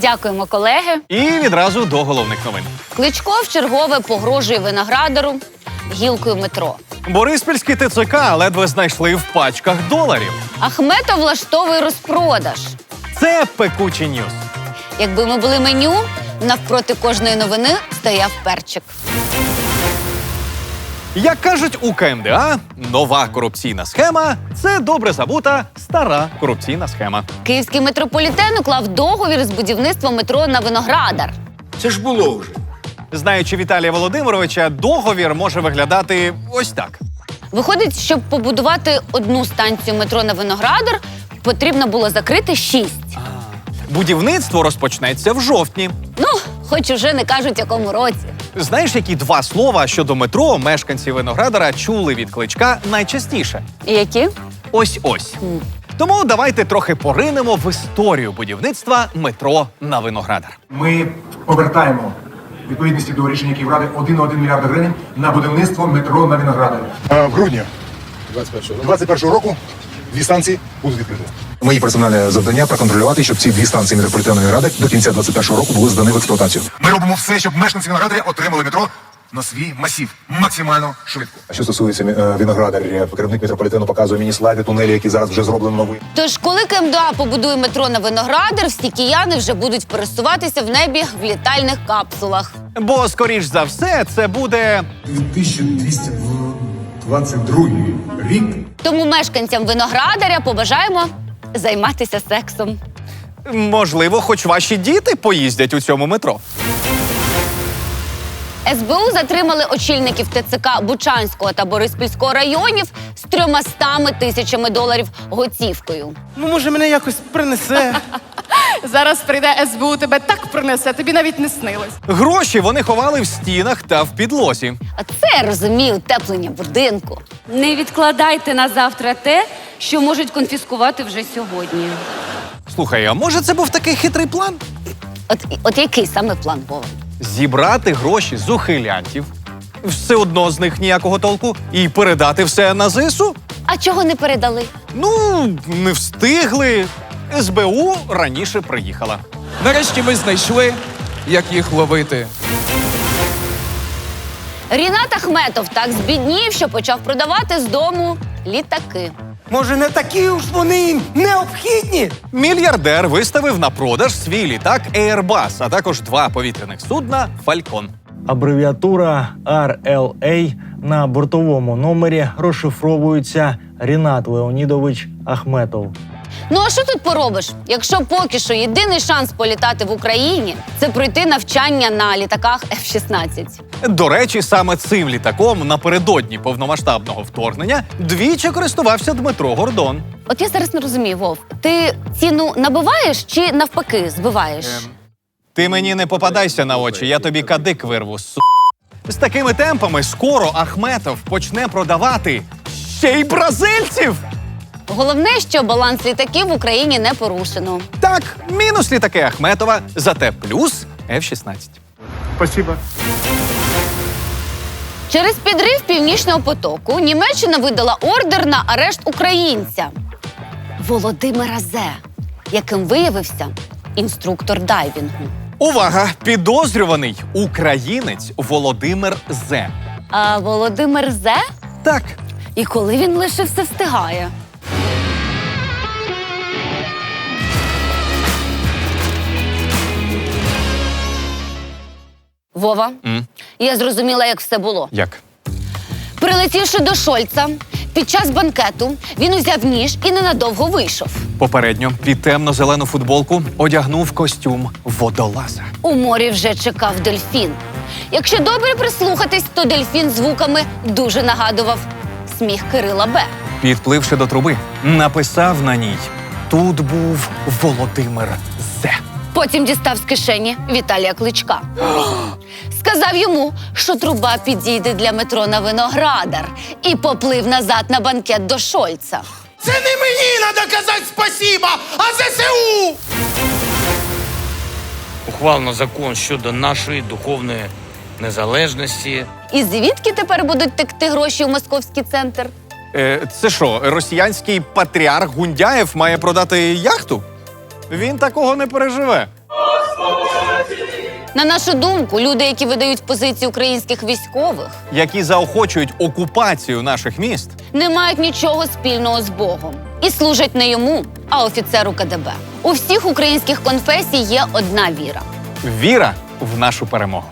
Дякуємо, колеги. І відразу до головних новин. Кличко вчергове погрожує виноградару гілкою метро. Бориспільські ТЦК ледве знайшли в пачках доларів. Ахметов влаштовує розпродаж. Це пекучі ньюс. Якби ми були меню, навпроти кожної новини стояв перчик. Як кажуть у КМДА, нова корупційна схема це добре забута стара корупційна схема. Київський метрополітен уклав договір з будівництвом метро на виноградар. Це ж було вже. Знаючи Віталія Володимировича, договір може виглядати ось так. Виходить, щоб побудувати одну станцію метро на виноградар, потрібно було закрити шість. Будівництво розпочнеться в жовтні. Ну, хоч уже не кажуть, якому році. Знаєш, які два слова щодо метро мешканці виноградара чули від кличка найчастіше? І які? Ось ось. Тому давайте трохи поринемо в історію будівництва метро на виноградар. Ми повертаємо відповідності до рішення Київради 1,1 мільярда гривень на будівництво метро на Виноградарі. А В грудні 21 року дві станції будуть відкриті. Мої персональне завдання проконтролювати, щоб ці дві станції метрополітеної ради до кінця 21 року були здані в експлуатацію. Ми робимо все, щоб мешканці Виноградаря отримали метро на свій масів максимально швидко. А що стосується е, Віноградаря, керівник метрополітену показує мені слайди тунелі, які зараз вже зроблено нові. Тож, коли КМДА побудує метро на виноградар, всі кияни вже будуть пересуватися в небі в літальних капсулах. Бо, скоріш за все, це буде 2222 рік. Тому мешканцям виноградаря побажаємо займатися сексом. можливо, хоч ваші діти поїздять у цьому метро. СБУ затримали очільників ТЦК Бучанського та Бориспільського районів з 300 тисячами доларів готівкою. Ну, може, мене якось принесе. Зараз прийде СБУ, тебе так принесе, тобі навіть не снилось. Гроші вони ховали в стінах та в підлозі. А це я розумію утеплення будинку. Не відкладайте на завтра те, що можуть конфіскувати вже сьогодні. Слухай, а може це був такий хитрий план? От, от який саме план Вова? Зібрати гроші з ухилянтів, все одно з них ніякого толку, і передати все на ЗСУ? А чого не передали? Ну, не встигли. СБУ раніше приїхала. Нарешті ми знайшли, як їх ловити. Рінат Ахметов так збіднів, що почав продавати з дому літаки. Може, не такі уж вони необхідні? Мільярдер виставив на продаж свій літак Airbus, а також два повітряних судна Falcon. Абревіатура RLA на бортовому номері розшифровується Рінат Леонідович Ахметов. Ну а що тут поробиш? Якщо поки що єдиний шанс політати в Україні це пройти навчання на літаках F-16. До речі, саме цим літаком напередодні повномасштабного вторгнення двічі користувався Дмитро Гордон. От я зараз не розумію, Вов, ти ціну набиваєш чи навпаки збиваєш? Ти мені не попадайся на очі, я тобі кадик вирву. Су. З такими темпами скоро Ахметов почне продавати ще й бразильців. Головне, що баланс літаків в Україні не порушено. Так, мінус літаки Ахметова, зате плюс F-16. Спасибо. Через підрив північного потоку Німеччина видала ордер на арешт українця Володимира Зе, яким виявився інструктор дайвінгу. Увага! Підозрюваний українець Володимир Зе. А Володимир Зе? Так, І коли він лише все встигає? Вова, М? я зрозуміла, як все було. як? Прилетівши до Шольца, під час банкету він узяв ніж і ненадовго вийшов. Попередньо під темно-зелену футболку одягнув костюм водолаза. У морі вже чекав дельфін. Якщо добре прислухатись, то дельфін звуками дуже нагадував сміх Кирила Б. Підпливши до труби, написав на ній: Тут був Володимир Зе. Потім дістав з кишені Віталія Кличка. Сказав йому, що труба підійде для метро на виноградар, і поплив назад на банкет до Шольца. Це не мені треба казати спасіба, а ЗСУ! ухвалено закон щодо нашої духовної незалежності. І звідки тепер будуть текти гроші у московський центр? Е, це що, росіянський патріарх Гундяєв має продати яхту? Він такого не переживе. На нашу думку, люди, які видають позиції українських військових, Які заохочують окупацію наших міст, не мають нічого спільного з Богом і служать не йому, а офіцеру КДБ. У всіх українських конфесій є одна віра. віра в нашу перемогу.